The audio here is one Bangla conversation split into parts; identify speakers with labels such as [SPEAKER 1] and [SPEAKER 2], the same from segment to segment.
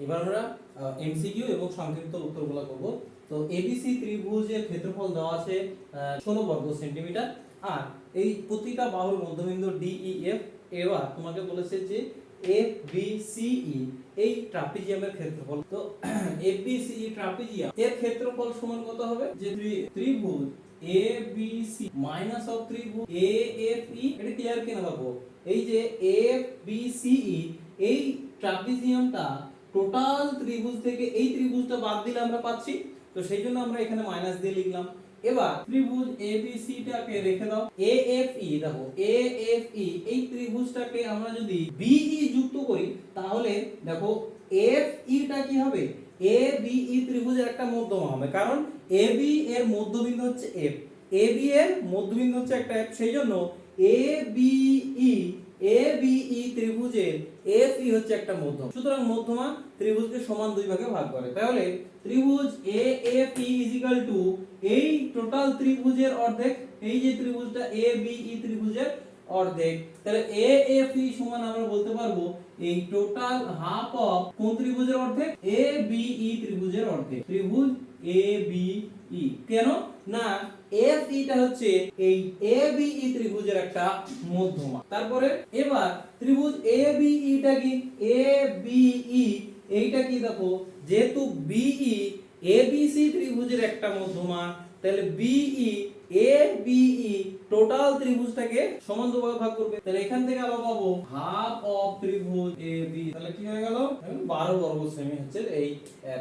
[SPEAKER 1] এবার আমরা এমসিকিউ এবং সংক্ষিপ্ত উত্তরগুলো করব। তো এবিসি ত্রিভুজের ক্ষেত্রফল দেওয়া আছে ষোলো বর্গ সেন্টিমিটার। আর এই প্রতিটা বাহুর মধ্যবিন্দু ডিইএফ এবার তোমাকে বলেছে যে এফ বি সিই এই ট্রাপিজিয়ামের ক্ষেত্রফল। তো এফ বি সিই ট্রাপিজিয়াম, এর ক্ষেত্রফল সমান কত হবে? যে ত্রি- ত্রিভুজ A B C minus of ত্রিভুজ এ এফ ই এটা ক্লিয়ার কিনা পাবো এই যে এফ বি সিই এই ট্রাপিজিয়ামটা টোটাল ত্রিভুজ থেকে এই ত্রিভুজটা বাদ দিলে আমরা পাচ্ছি। তো সেই জন্য আমরা এখানে মাইনাস দিয়ে লিখলাম। এবার ত্রিভুজ এ বি সি টাকে রেখে দাও। এ এফ ই দেখো এ এফ ই এই ত্রিভুজটাকে আমরা যদি বিই যুক্ত করি, তাহলে দেখো এফ ইটা কি হবে? এ বি ই ত্রিভুজের একটা মধ্যমা হবে। কারণ এ বি এর মধ্যবিন্দু হচ্ছে এফ এ বি এর মধ্যবিন্দু হচ্ছে একটা এফ সেই জন্য এ বি ই এ বি ই ত্রিভুজের ই হচ্ছে একটা মধ্যম। সুতরাং মধ্যমা ত্রিভুজকে সমান দুই ভাগে ভাগ করে। তাহলে ত্রিভুজ A F E is equal to এই টোটাল ত্রিভুজের অর্ধেক, এই যে ত্রিভুজটা এ বি ই ত্রিভুজের অর্ধেক, তাহলে এ এফ ই সমান আমরা বলতে পারব এই টোটাল হাফ অফ কোন ত্রিভুজের অর্ধেক? এ বি ই ত্রিভুজের অর্ধেক। ত্রিভুজ এ বি ই কেন? না এফ ইটা হচ্ছে এই এ বি ই ত্রিভুজের একটা মধ্যমা। তারপরে এবার ত্রিভুজ এ বি ইটা কি এ বি ই এইটা কি দেখো যেহেতু বিই এ বি সি ত্রিভুজের একটা মধ্যমা তাহলে বিই এ বিই টোটাল ত্রিভুজটাকে সমান দুভাগে ভাগ করবে। তাহলে এখান থেকে আবার পাবো হাফ অফ ত্রিভুজ এ বি তাহলে কি হয়ে গেল? বারো বর্গ সেমি হচ্ছে এই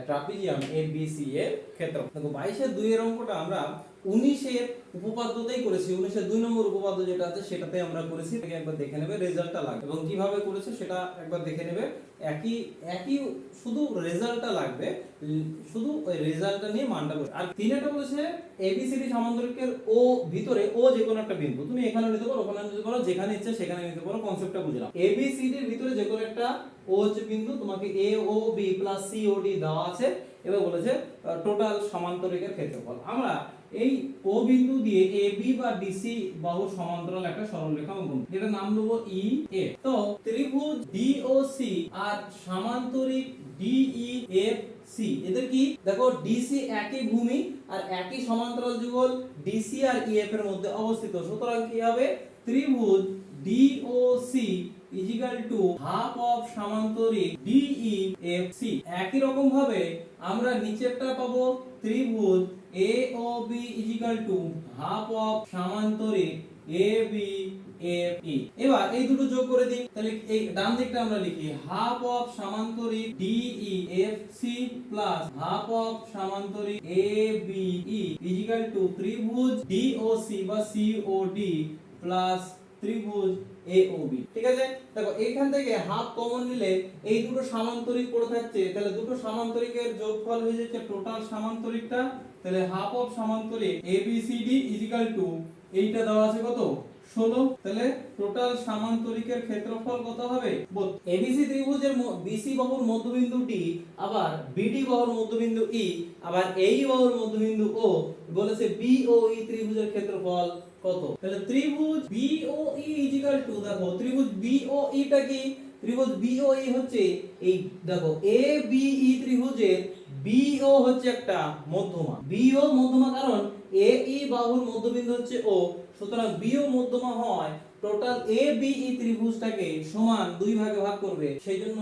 [SPEAKER 1] ট্রাপিজিয়াম এ বি সি এর ক্ষেত্র দেখো বাইশের দুই এর অঙ্কটা আমরা উনিশের উপপাদ্যতেই করেছি, উনিশের দুই নম্বর উপপাদ্য যেটা আছে সেটাতে আমরা করেছি একবার দেখে নেবে রেজাল্টটা লাগবে। এবং কীভাবে করেছে সেটা একবার দেখে নেবে, একই একই শুধু রেজাল্টটা লাগবে, শুধু ওই রেজাল্টটা নিয়ে মানটা আর বলেছে এবিসিডি ও ভিতরে ও যে কোনো একটা বিন্দু। তুমি এখানে নিতে পারো, ওখানে নিতে পারো, যেখানে ইচ্ছে সেখানে নিতে পারো কনসেপ্টটা বুঝলাম। এবিসিডির ভিতরে যে কোনো একটা ও হচ্ছে বিন্দু তোমাকে A O B plus C O D দেওয়া আছে, এবার বলেছে টোটাল সমান্তরিকের ক্ষেত্রফল। আমরা এই ও বিন্দু দিয়ে এ, বি বা ডিসি বাহু সমান্তরাল একটা সরলরেখা অঙ্কন। যেটা নাম দেবো ই, এ। তো ত্রিভুজ ডিওসি আর সমান্তরিক ডিই এফ, সি। এদের কি? দেখো ডিসি একই ভূমি আর একই সমান্তরাল যুগল ডিসি আর ইএফ এর মধ্যে অবস্থিত। সুতরাং কি হবে? ত্রিভুজ DOC is equal to half of সমান্তরিক DE F, C. একই রকম ভাবে আমরা নিচেরটা পাবো ত্রিভুজ O B is equal to half of সমান্তরিক E এবার এই দুটো যোগ করে দিই। তাহলে এই ডান দিকটা আমরা লিখি। হাফ অফ সমান্তরিক সি প্লাস হাফ অফ সমান্তরিক বি ই ইজিক্যাল টু ত্রিভুজ ডিওসি বা সিওডি প্লাস ত্রিভুজ AOB ঠিক আছে? দেখো, এইখান থেকে হাফ কমন নিলে এই দুটো সামান্তরিক পড়ে থাকছে। তাহলে দুটো সামান্তরিকের যোগফল হয়ে যাচ্ছে টোটাল সামান্তরিকটা। তাহলে হাফ অফ সমান্তরে এ বি সামান্তরিক ABCD ইজিক্যাল টু এইটা দেওয়া আছে কত? 16 তাহলে টোটাল সামান্তরিকের ক্ষেত্রফল কত হবে? এবিসি ত্রিভুজের বিসি বাহুর মধ্যবিন্দু ডি আবার বিডি বাহুর মধ্যবিন্দু ই আবার এই বাহুর মধ্যবিন্দু ও বলেছে বি ও ই ত্রিভুজের ক্ষেত্রফল কত? তাহলে ত্রিভুজ বিওই ইজিক্যাল টু দেখো, ত্রিভুজ বিওই টা কি? ত্রিভুজ বি ও ই হচ্ছে এই, দেখো এ বি ই ত্রিভুজের বিও হচ্ছে একটা মধ্যমা। বিও মধ্যমা কারণ এ ই বাহুর মধ্যবিন্দু হচ্ছে ও সুতরাং বিও মধ্যমা হয় টোটাল এ বি ই ত্রিভুজটাকে সমান দুই ভাগে ভাগ করবে সেই জন্য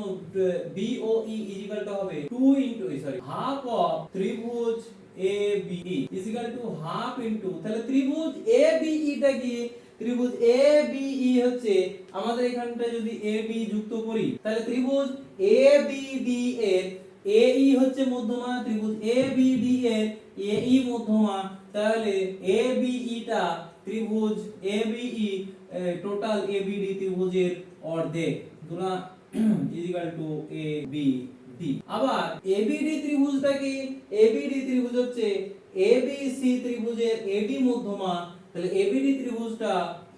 [SPEAKER 1] বিও ই ইজিক্যালটা হবে 2 ইনটু সরি হাফ অফ ত্রিভুজ A BE is equal to half into তাহলে ত্রিভুজ এ বিই টা কি? ত্রিভুজ এ বি ই হচ্ছে আমাদের এখানটা যদি এ বি যুক্ত করি, তাহলে ত্রিভুজ এ বি ডি এর এ ই হচ্ছে মধ্যমা, ত্রিভুজ এ বি ডি এর এ ই মধ্যমা, তাহলে এ বি ই টা ত্রিভুজ A B E total A B D ত্রিভুজের অর্ধেক দুনা equal to A B D আবার এবিডি ত্রিভুজটা কি? এবিডি ত্রিভুজ হচ্ছে এবিসি ত্রিভুজের এডি মধ্যমা, তাহলে এবিডি ত্রিভুজটা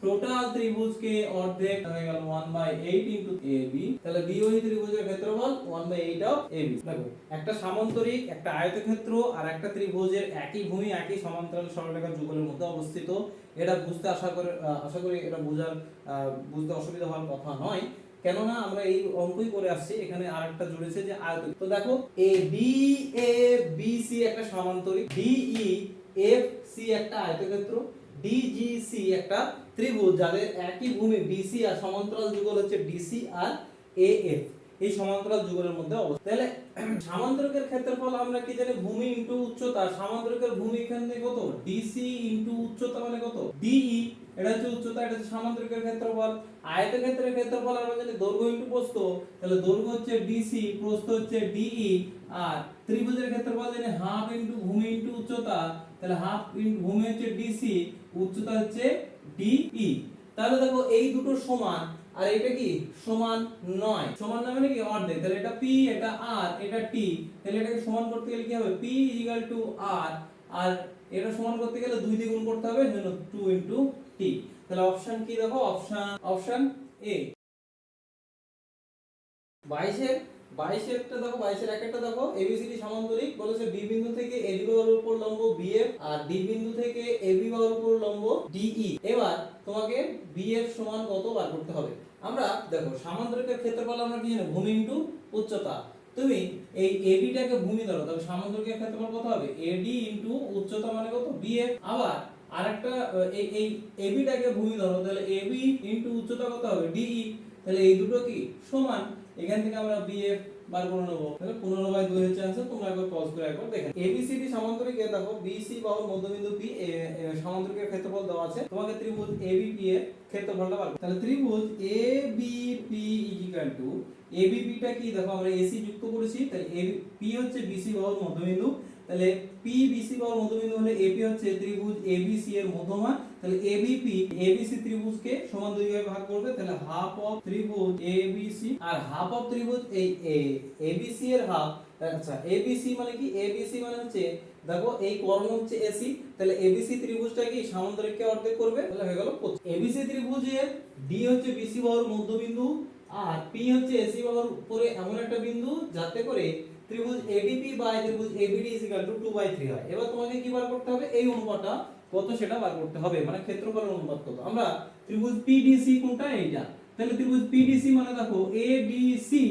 [SPEAKER 1] টোটাল ত্রিভুজকে অর্ধেক হয়ে গেল 1 বাই 8 ইনটু এবি তাহলে বিওই ত্রিভুজের ক্ষেত্রফল 1 বাই 8 অফ এবি দেখো, একটা সামান্তরিক, একটা আয়তক্ষেত্র আর একটা ত্রিভুজের একই ভূমি, একই সমান্তরাল সরলরেখা যুগলের মধ্যে অবস্থিত। এটা বুঝতে আশা করে আশা করি এটা বোঝার বুঝতে অসুবিধা হওয়ার কথা নয়। কেননা আমরা এই অঙ্কই করে আসছি, এখানে আরেকটা জুড়েছে যে আয়ত তো দেখো A D A B C একটা সামান্তরিক ডি ই এফ সি একটা আয়তক্ষেত্র ডিজিসি একটা ত্রিভুজ, যাদের একই ভূমি বিসি আর সমান্তরাল যুগল হচ্ছে ডিসি আর এএফ এই সমান্তরাল যুগলের মধ্যে অবস্থা তাহলে সামান্তরিকের ক্ষেত্রফল আমরা কি জানি? ভূমি ইনটু উচ্চতা। সামান্তরিকের ভূমি এখানে কত? ডিসি ইনটু উচ্চতা মানে কত? ডিই এটা হচ্ছে উচ্চতা, এটা হচ্ছে সামান্তরিকের ক্ষেত্রফল। আয়তক্ষেত্রের ক্ষেত্রফল আমরা জানি দৈর্ঘ্য ইনটু প্রস্থ। তাহলে দৈর্ঘ্য হচ্ছে ডিসি প্রস্থ হচ্ছে ডিই আর ত্রিভুজের ক্ষেত্রফল জানি হাফ ইনটু ভূমি ইনটু উচ্চতা। তাহলে হাফ ইন ভূমি হচ্ছে ডিসি উচ্চতা হচ্ছে ডিই তাহলে দেখো এই দুটো সমান, আর এটা কি? সমান নয়। সমান নয় মানে কি? অর্ধেক। তাহলে এটা পি এটা আর এটা টি তাহলে এটাকে সমান করতে গেলে কি হবে? পি ইকুয়াল টু আর আর এটা সমান করতে গেলে দুই দিয়ে গুণ করতে হবে জন্য টু ইন্টু টি তাহলে অপশন কি দেখো? অপশন অপশন এ বাইশের বাইশেরটা দেখো, বাইশের এক একটা দেখো। এবিসিডি সমান্তরিক, বলেছে বি বিন্দু থেকে এডি বাহুর উপর লম্ব বিএফ আর ডি বিন্দু থেকে এবি বাহুর উপর লম্ব ডিই এবার তোমাকে বিএফ সমান কত বার করতে হবে? আমরা দেখো, সামান্তরিকের ক্ষেত্রফল আমরা কি জানি? ভূমি ইনটু উচ্চতা। তুমি এই এবিটাকে ভূমি ধরো, তাহলে সামান্তরিকের ক্ষেত্রফল কত হবে? এডি ইনটু উচ্চতা মানে কত? বিএফ আবার আরেকটা, এই এই এবিটাকে ভূমি ধরো, তাহলে এবি ইনটু উচ্চতা কত হবে? ডিই তাহলে এই দুটো কি? সমান এখান থেকে আমরা বিএফ বার করে নেব। তাহলে পনেরো বাই দুই হচ্ছে আনসার তোমরা একবার পজ করে একবার দেখেন এবিসিডি সামান্তরিক এ দেখো বিসি বাহুর মধ্যবিন্দু পি সামান্তরিকের ক্ষেত্রফল দেওয়া আছে। তোমাকে ত্রিভুজ এবিপি এর ক্ষেত্রফলটা বার তাহলে ত্রিভুজ এবিপি ইকুয়াল টু এবিপিটা কি? দেখো আমরা এসি যুক্ত করেছি তাহলে পি হচ্ছে বিসি বাহুর মধ্যবিন্দু তাহলে পি বিসি বাহুর মধ্যবিন্দু হলে এপি হচ্ছে ত্রিভুজ এবিসি এর মধ্যমা তাহলে এবিপি এবিসি ত্রিভুজকে সমান দুই ভাগে ভাগ করবে তাহলে হাফ অফ ত্রিভুজ এবিসি আর হাফ অফ ত্রিভুজ এই এবিসি এর হাফ আচ্ছা এবিসি মানে কি এবিসি মানে হচ্ছে দেখো এই কর্ণ হচ্ছে এসি তাহলে এবিসি ত্রিভুজটা কি সামান্তরিককে অর্ধেক করবে তাহলে হয়ে গেল এবিসি ত্রিভুজের ডি হচ্ছে বিসি বাহুর মধ্যবিন্দু আর পি হচ্ছে এসি বাহুর উপরে এমন একটা বিন্দু যাতে করে ত্রিভুজ এডিপি বাই ত্রিভুজ ABD is equal to 2 by 3 হয়। এবার তোমাকে কি বার করতে হবে? এই অনুপাতটা কত সেটা বার করতে হবে। মানে ক্ষেত্রফলের অনুপাত কত? আমরা ত্রিভুজ পিডিসি কোনটা? এইটা। তাহলে ত্রিভুজ পিডিসি মানে দেখো এডিসি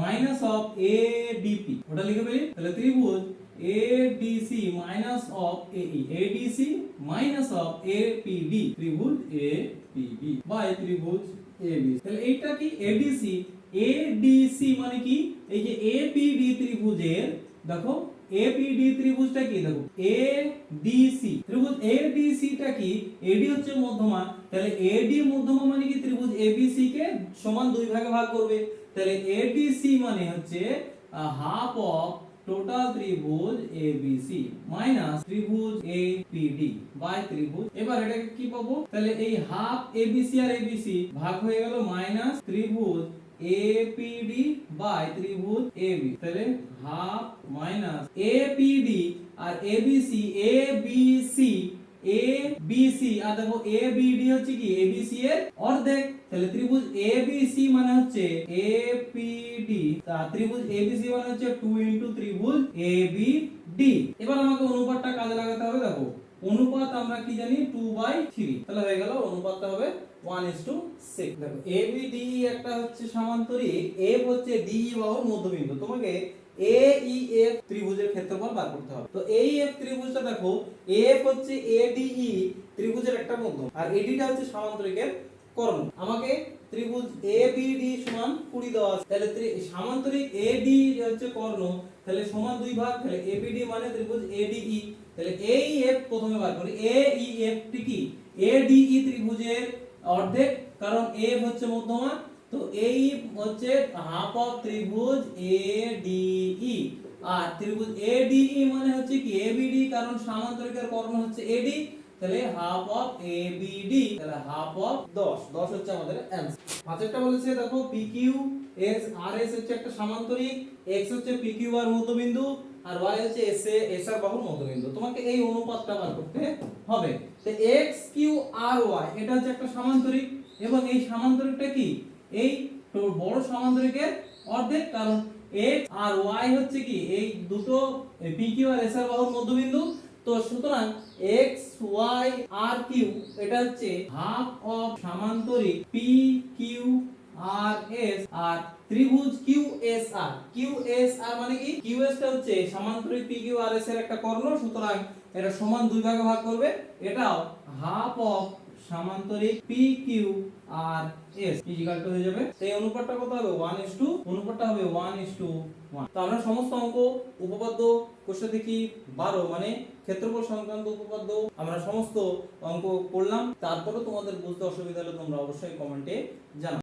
[SPEAKER 1] মাইনাস অফ এডিপি ওটা লিখে ফেলি। তাহলে ত্রিভুজ এডিসি মাইনাস অফ এই এডিসি মাইনাস অফ এপিডি ত্রিভুজ এপিডি বাই ত্রিভুজ এবি তাহলে এইটা কি? এডিসি এডিসি মানে কি? এই যে এপিডি ত্রিভুজের, দেখো এপিডি ত্রিভুজটা কি? দেখো এডিসি ত্রিভুজ কি? এডি হচ্ছে মধ্যমা। তাহলে এডি মধ্যমা মানে কি? ত্রিভুজ এবিসি কে সমান দুই ভাগে ভাগ করবে। তাহলে এডিসি মানে হচ্ছে হাফ অফ টোটাল ত্রিভুজ এবিসি মাইনাস ত্রিভুজ এপিডি বাই ত্রিভুজ। এবার এটাকে কি পাবো? তাহলে এই হাফ এবিসি আর এবিসি ভাগ হয়ে গেল মাইনাস ত্রিভুজ এপিডি বাই ত্রিভুজ এবি তাহলে হাফ মাইনাস এপিডি আর এবিসি এবিসি এ বিসি আর দেখো এ বিডি হচ্ছে কি এবিসি এর অর্ধেক তাহলে ত্রিভুজ এবিসি মানে হচ্ছে এপিডি তা ত্রিভুজ এবিসি মানে হচ্ছে 2 ইনটু ত্রিভুজ এবিডি এবার আমাকে অনুপাতটা কাজে লাগাতে হবে দেখো অনুপাত আমরা কি জানি? 2 বাই 3 তাহলে হয়ে গেল, অনুপাতটা হবে 1 is to 6 দেখো ABD একটা হচ্ছে সামান্তরিক F হচ্ছে DE বাহুর মধ্যবিন্দু। তোমাকে AEF ত্রিভুজের ক্ষেত্রফল বার করতে হবে। তো AEF ত্রিভুজটা দেখো, F হচ্ছে ADE ত্রিভুজের একটা মধ্য আর AD টা হচ্ছে সামান্তরিকের কর্ণ। আমাকে ত্রিভুজ ABD সমান 20 দেওয়া আছে। তাহলে ত্রি- সামান্তরিক AD হচ্ছে কর্ণ, তাহলে সমান দুই ভাগ, তাহলে ABD মানে ত্রিভুজ ADE তাহলে AEF প্রথমে বার করি। AEF টি কি? ADE ত্রিভুজের অর্ধেক, কারণ F হচ্ছে মধ্যমা। তো এই হচ্ছে হাফ অফ ত্রিভুজ ADE আর ত্রিভুজ ADE মানে হচ্ছে কি? ABD কারণ সামান্তরিকের কর্ণ হচ্ছে AD তাহলে হাফ অফ ABD তাহলে হাফ অফ 10 10 হচ্ছে আমাদের অ্যানসার পাঁচেরটা বলেছে, দেখো PQ আর এস হচ্ছে একটা সামান্তরিক, X হচ্ছে PQ আর মধ্যবিন্দু আর Y হচ্ছে SA SR বাহুর মধ্যবিন্দু তোমাকে এই অনুপাতটা বার করতে হবে। তো X, Q আর Y, এটা হচ্ছে একটা সামান্তরিক, এবং এই সামান্তরিকটা কি? এই বড় সামান্তরিকের অর্ধেক, কারণ x আর y হচ্ছে কি? এই দুটো PQ আর SR বাহুর মধ্যবিন্দু। তো সুতরাং x, y, r, q, এটা হচ্ছে হাফ অফ সামান্তরিক p, q আর এস আর ত্রিভুজ Q S R Q S R মানে কি? কিউ এস টা হচ্ছে সমান্তরিক পি কিউ আর এস এর একটা কর্ণ, সুতরাং এটা সমান দুই ভাগে ভাগ করবে। এটাও half of সমান্তরিক P Q R S is equal to হয়ে যাবে। এই অনুপাতটা কত হবে? 1 অনুপাতটা হবে 1 1 তো আমরা সমস্ত অঙ্ক উপপাদ্য কোষে দেখি 12 মানে ক্ষেত্রফল সংক্রান্ত উপপাদ্য আমরা সমস্ত অঙ্ক করলাম। তারপরে তোমাদের বুঝতে অসুবিধা হলে তোমরা অবশ্যই কমেন্টে জানাও।